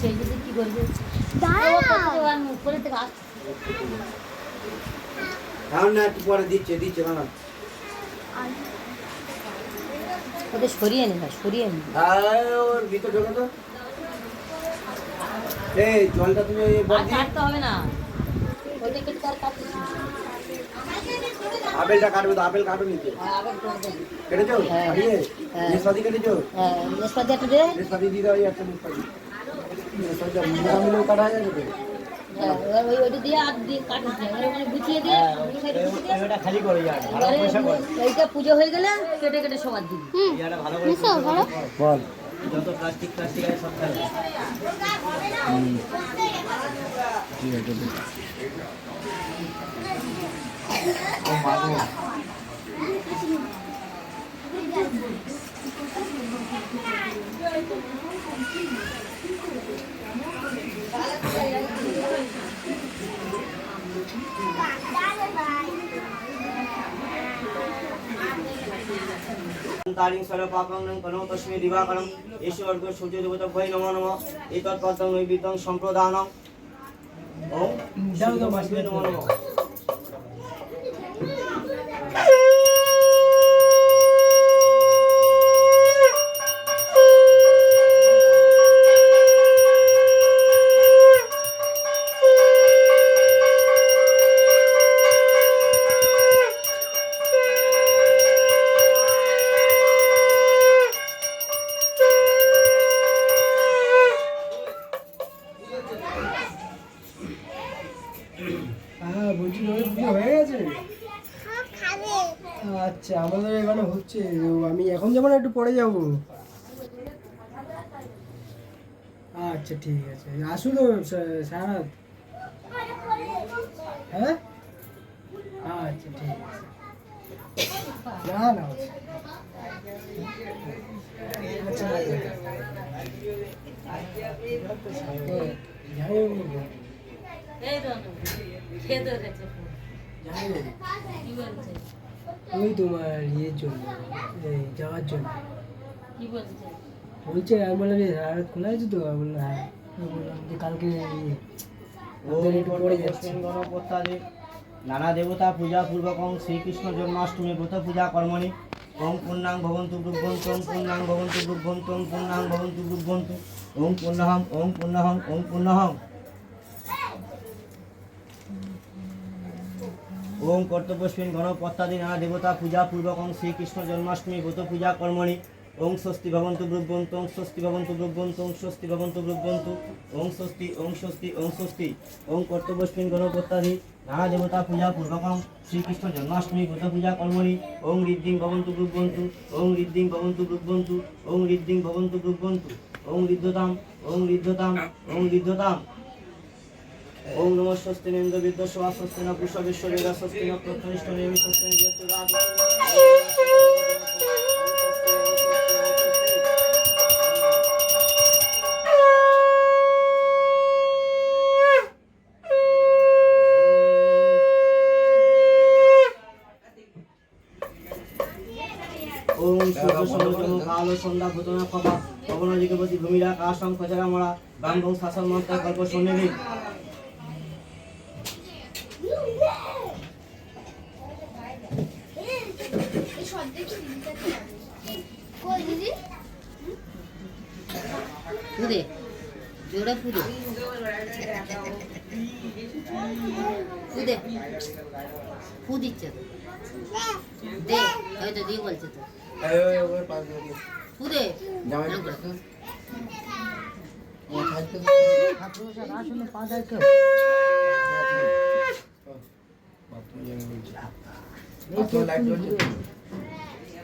সেই যদি কি করবে দাঁড়া থেকে আস না একটু পরে দিচ্ছে দিচ্ছে না ওদের সরিয়ে নি সরিয়ে নি ওর ভিতর ঢোকে তো এই জলটা তুমি কাটতে হবে না। ওইটা কেটে তার কাটতে আপেলটা কাটবে তো আপেল কাটো নিচে। দেবে কেটেছো? হ্যাঁ। কাটিয়ে? হ্যাঁ। কেটেছো? হ্যাঁ একটা দে। নেশপাতি দিয়ে দাও একটা নেশপাতি নেশপাতিটা মোটা মিলেও কাটা হয়ে যাবে। তো হ্যাঁ, এবার ওই ওইটা দিয়ে আর দিয়ে কাটিস না এবার ওখানে গুছিয়ে দিয়ে ওই সাইডে গুছিয়ে দিয়ে খালি করে যায় এবারে এইটা পুজো হয়ে গেলে কেটে কেটে সবার দিবি। হুম। মিশো করো বল। যত প্লাস্টিক প্লাস্টিক আছে সব ঠিক আছে। তারিং সর পাপং নং কনৌ তস্মৈ দিবাকরং ঈশ্বর্গ সূর্য দেবতা ভৈ নমো নমঃ এতৎ পদ্মং নৈবিদ্যং সম্প্রদানং ওম সূর্য তস্মৈ নমো নমঃ বলছি ওই পুজো হয়ে গেছে? আচ্ছা আমাদের এখানে হচ্ছে আমি এখন যাব না, একটু পরে যাব? আচ্ছা ঠিক আছে। আসু তো সা- হ্যাঁ? আচ্ছা ঠিক আছে। না না আচ্ছা যাই হোক, এই রকম খেয়ে দেবে গেছে যাই হোক। কি বলছে ওই তোমার ইয়ের জন্য এই যাওয়ার জন্য। কি বলছে বলছে আমি বললাম যে রাত খোলা আছে তো? আমি বললাম হ্যাঁ। বললাম যে কালকে ইয়ে, ওম নানা দেবতা পূজা পূর্বকং শ্রীকৃষ্ণ জন্মাষ্টমী ব্রত পূজা কর্মণি। ওম পূর্ণাং ভবন্তু দুর্গন্তম পূর্ণাং ভবন্তু দুর্গন্তম পূর্ণাং ভবন্তু দুর্গন্তু ওম পূর্ণহং ওম পূর্ণহং ওম পূর্ণহং। ওম কর্তব্যস্মিন গণপত্যাদি নানা দেবতা পূজা পূর্বকং শ্রীকৃষ্ণ জন্মাষ্টমী ব্রত পূজা কর্মণি। ওং স্বস্তি ভবন্তু ব্রুবন্তু, ওং স্বস্তি ভবন্তু ব্রুবন্তু, ওং স্বস্তি ভবন্তু ব্রুবন্তু, ওং স্বস্তি ওং স্বস্তি ওং স্বস্তি। ওং কর্তব্যস্মিন গণপত্যাদি নানা দেবতা পূজা পূর্বকং শ্রীকৃষ্ণ জন্মাষ্টমী ব্রত পূজা কর্মণি। ওং ঋদ্ধিং ভবন্তু ব্রুবন্তু, ওং ঋদ্ধিং ভবন্তু ব্রুবন্তু, ওং ঋদ্ধিং ভবন্তু ব্রুবন্তু, ওং ঋদ্ধতাম ওং ঋদ্ধতাম ওং ঋদ্ধতাম ওং নমঃ স্বস্তি সভা স্বস্তি না পুষ বিশ্ববেদা স্বস্তি না প্রত্যনিষ্ঠ নেমি স্বস্তি ওম ভূমিরা মরা গাঙ্গং শাসন মন্ত্র, কল্প সন্নিধি। কই দিদি পুদে জোড়া পুদে পুদে ফু দিচ্ছে তো দে হয়তো দিয়ে বলছে তো পুদে জামাই আসলে পা দেয় কেউ লাইট জ্বলছে লাইট জ্বলছে যা তুলে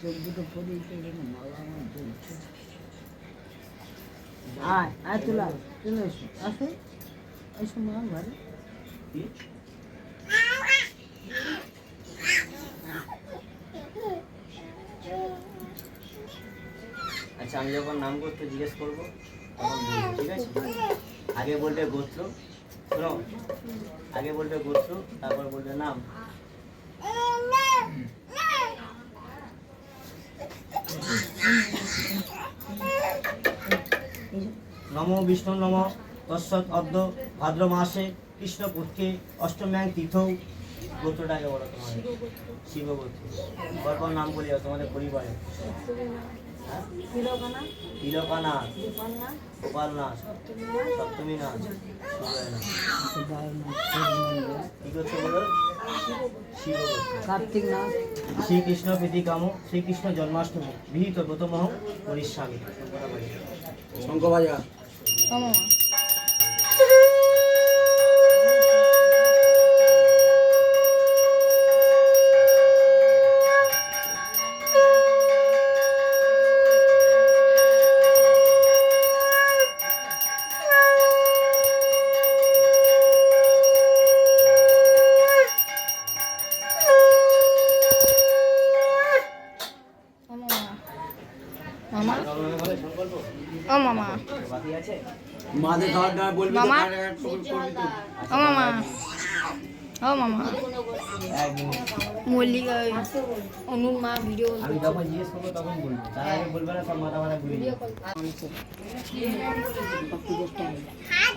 চোখ দুটো মালা আয় আচ্ছা আমি যখন নাম করতে জিজ্ঞেস করব তখন ঠিক আছে? আগে বলবে গোত্র শোনো? আগে বলবে গোত্র তারপর বলবে নাম। নম বিষ্ণু নম তৎসৎ অদ্য ভাদ্র মাসে কৃষ্ণ কৃষ্ণপক্ষে অষ্টম্যাং তীর্থ গোত্রটা আগে বলো তোমার শিবগোত্র। পরপর নাম বলি তোমাদের পরিবারে হ্যাঁ? তিলকানাথ গোপালনাথ সপ্তমী নাথ সুজয় কি করছে বলো? কার্তিক না শ্রীকৃষ্ণ প্রীতিকাম শ্রীকৃষ্ণ জন্মাষ্টমী বিহিত গৌতমহ পরিস্বামী। 帮忙 মাদের খাওয়ার দাওয়ার বলবি মামা। ও মামা। ও মামা। মল্লিকা অনুর মা ভিডিও আমি যখন জিজ্ঞেস করব তখন বলব। তার আগে বলবে না সব মাথা মাথা ঘুরিয়ে দিও।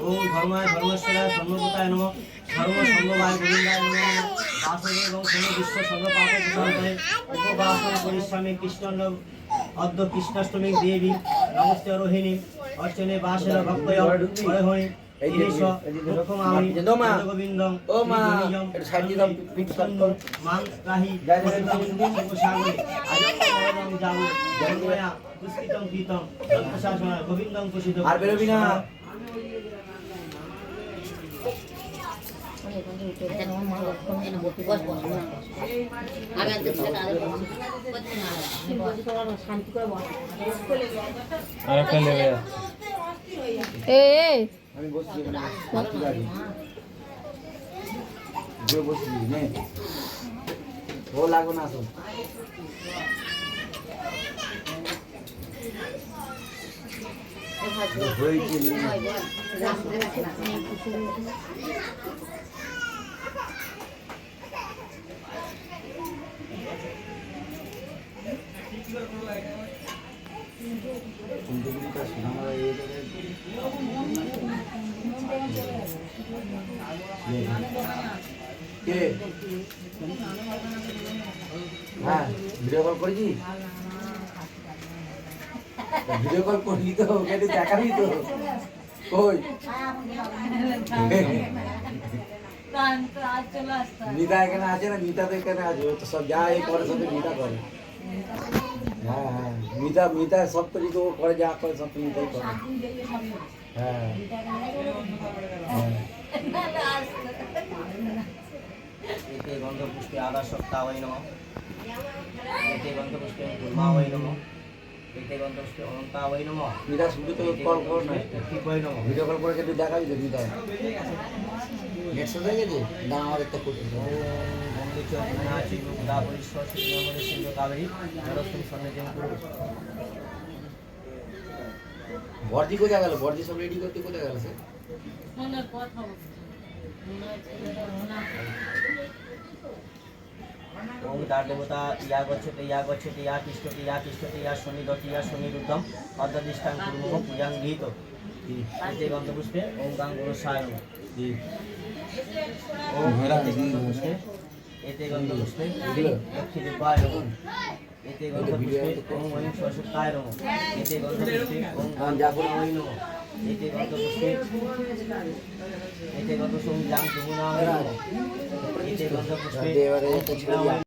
ওম ধর্মায় ধর্মেশ্বরায় ধর্মভূতায় নম ধর্ম সঙ্গমায় গোবিন্দায় নম বাসবে এবং কোনো বিশ্ব সর্বপাপ কুশান্তরে উপবাসন পরিশ্রমে কৃষ্ণ অদ্য কৃষ্ণাষ্টমী দেবী নমস্তে রোহিণী অর্চনে বাসের ভক্ত গোবিন্দম কুশিত আর বেরোবি না আগে আনতে ছিল তাদের শান্তি করে বসে এ এ আমি বসছি এখানে রাত্রি বাড়ি ঘুরে বসছি নে ও লাগবে না হয়েছে নে। কুন্তপুরিটা সোনামারা এই জায়গায় কে? হ্যাঁ ভিডিও করেছি? ভিডিও কল তো, ওকে দেখাবি তো। কই? নিতা এখানে আছে না? নিতা তো এখানে আছে তো সব যা এই করে সব নিতা করে। হ্যাঁ হ্যাঁ মিতা মিতা সব তো যদি ও করে যা করে সব মিতাই করে। হ্যাঁ। হ্যাঁ এতে গন্ধপুষ্পে আদা সপ্তাহৈ নম এতে গন্ধপুষ্পে গুর্মাহৈ নম এতে গন্ধপুষ্পে অনন্তাহৈ নম মিতা শুধু তো কল কর না। ঠিকই নম ভিডিও কল করে একটু দেখাবি তো মিতা। নেট হয়ে গেছে না আমার একটা করতে বন্দে চ নাচি গোদাবরী সরস্বতী নর্মদে সিন্ধু কাবেরী নরোত্তম সন্নিধিম কুরু কোথায় গেল? ভর্তি সব রেডি করতে কোথায় গেল সে ওম দার দেবতা ইয়া গচ্ছতে ইয়া গচ্ছতে ইয়া তিষ্ঠতে ইয়া তিষ্ঠতে ইয়া শনি দতি ইয়া শনি রুদ্রম অর্ধদিষ্ঠান কুর্মহ পূজাং গৃহীত। এতে গন্ধপুষ্পে ওম গাং গুরু সায়। নমঃ ওম এতে গন্ধপুষ্পে এতে গন্ধপুষ্পে লক্ষ্মী দেবায় নমঃ এতে গন্ধপুষ্পে ওম ঐং সরস্বতায় নমঃ এতে গন্ধপুষ্পে ওম গাঙ্গায় নমঃ এতে গন্ধপুষ্পে এতে গন্ধ সোম জাং যমুনায় নমঃ এতে গন্ধপুষ্পে ওম